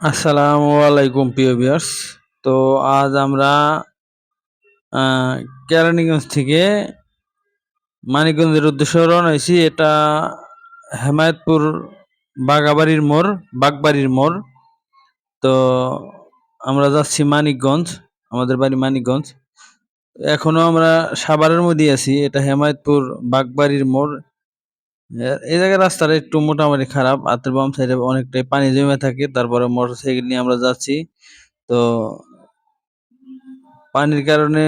আসসালামু আলাইকুম, প্রিয় ভিউয়ার্স। তো আজ আমরা কেরানীগঞ্জ থেকে মানিকগঞ্জের উদ্দেশ্যে রওনা হয়েছি। এটা হেমায়তপুর বাগাবাড়ির মোড় বাগবাড়ির মোড়। তো আমরা যাচ্ছি মানিকগঞ্জ, আমাদের বাড়ি মানিকগঞ্জ। এখনও আমরা সাভারের মধ্যে আছি। এটা হেমায়তপুর বাগবাড়ির মোড়। এই জায়গায় রাস্তাটা একটু মোটামুটি খারাপ। হাতের বাম সাইডে অনেকটাই পানি জমে থাকে, তারপরে মোটরসাইকেল নিয়ে আমরা যাচ্ছি। তো পানির কারণে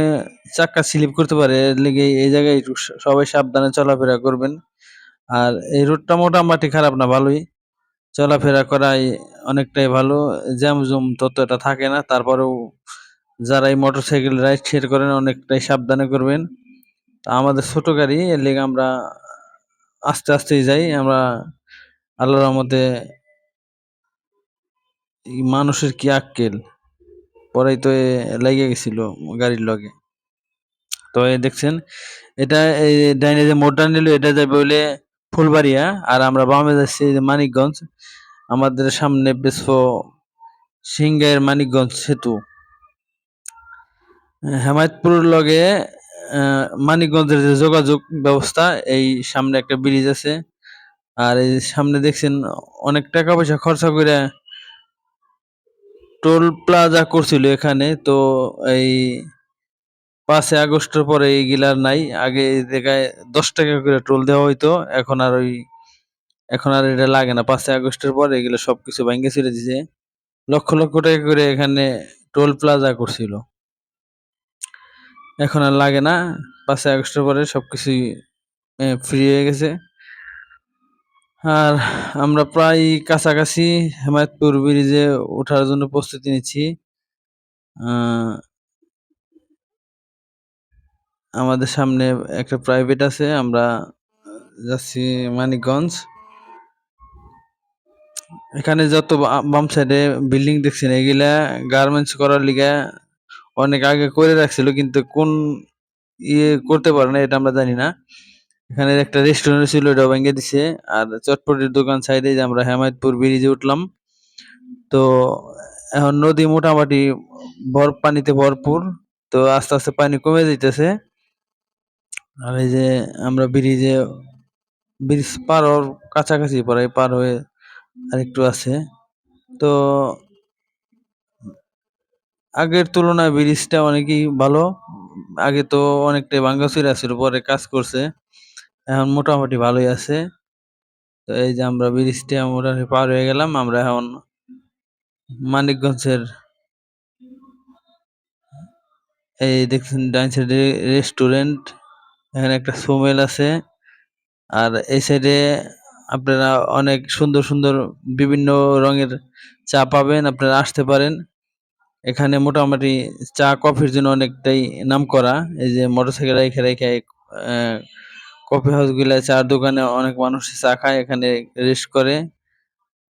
চাক্কা স্লিপ করতে পারে, এর লেগে এই জায়গায় একটু সবাই সাবধানে চলাফেরা করবেন। আর এই রোডটা মোটামুটি খারাপ না, ভালোই। চলাফেরা করাই অনেকটাই ভালো, জ্যাম জুম ততটা থাকে না, তারপরেও যারা এই মোটরসাইকেল রাইড শেয়ার করেন অনেকটাই সাবধানে করবেন। তা আমাদের ছোট গাড়ি, এর লেগে আমরা আস্তে আস্তেই যাই, আমরা আল্লাহর রহমতে মানুষের কি আক্কেল? পরেই তো লেগে গেছিল গাড়ির লগে। তো দেখছেন, এটা এই ডাইনে যে মোটর নিল, এটা যাবে বলে ফুলবাড়িয়া, আর আমরা বামে যাচ্ছি মানিকগঞ্জ। আমাদের সামনে বেশ সিংগাইয়ের মানিকগঞ্জ সেতু। হেমায়তপুর লগে মানিকগঞ্জের যে যোগাযোগ ব্যবস্থা, এই সামনে একটা ব্রিজ আছে। আর এই সামনে দেখছেন অনেক টাকা পয়সা খরচা করে টোল প্লাজা করছিল এখানে। তো এই পাঁচই আগস্টের পরে এইগুলা আর নাই। আগে জায়গায় দশ টাকা করে টোল দেওয়া হইতো। এখন আর ওই, এখন আর এটা লাগে না। পাঁচই আগস্টের পরে এগুলো সবকিছু ভেঙে ছেড়ে দিছে। লক্ষ লক্ষ টাকা করে এখানে টোল প্লাজা করছিল। এখন আর লাগে না। পাঁচই আগস্টের পরে সবকিছুই ফ্রি হয়ে গেছে। আর আমরা প্রায় কাছাকাছি হেমায়তপুর ব্রিজে ওঠার জন্য প্রস্তুতি নিচ্ছি। আমাদের সামনে একটা প্রাইভেট আছে, আমরা যাচ্ছি মানিকগঞ্জ। এখানে যত বাম সাইডে বিল্ডিং দেখছেন, এগুলা গার্মেন্টস করার লিগা অনেক আগে করে রাখছিল, কিন্তু কোন ইয়ে করতে পারে না, এটা আমরা জানি না। এখানে একটা রেস্টুরেন্ট ছিল এটা ভেঙে দিছে, আর চটপটির দোকান সাইডে যে আমরা হেমায়তপুর ব্রিজে উঠলাম, তো এখন নদী মোটামুটি ভর, পানিতে ভরপুর, তো আস্তে আস্তে পানি কমে যাইতেছে। আর এই যে আমরা ব্রিজে, ব্রিজ পার হওয়ার কাছাকাছি প্রায় পার হয়ে আরেকটু আছে। তো আগের তুলনায় ব্রিজটা অনেকই ভালো। আগে তো অনেকটাই ভাঙ্গাচুরা ছিল, পরে কাজ করছে। এখন মোটামুটি ভালোই আছে। তো এই যে আমরা ব্রিজটা মোটামুটি পার হয়ে গেলাম, আমরা এখন মানিকগঞ্জের এই দেখছেন ডাইন সাইডে রেস্টুরেন্ট এখানে একটা সোমেল আছে। আর এই সাইডে আপনারা অনেক সুন্দর সুন্দর বিভিন্ন রঙের চা পাবেন, আপনারা আসতে পারেন। এখানে মোটামুটি চা, কফির জন্য অনেকটাই নাম করা এই যে মোটরসাইকেল রেখে রেখে কফি হাউসগুলা চার দোকানে অনেক মানুষ চা খায়, এখানে রেস্ট করে।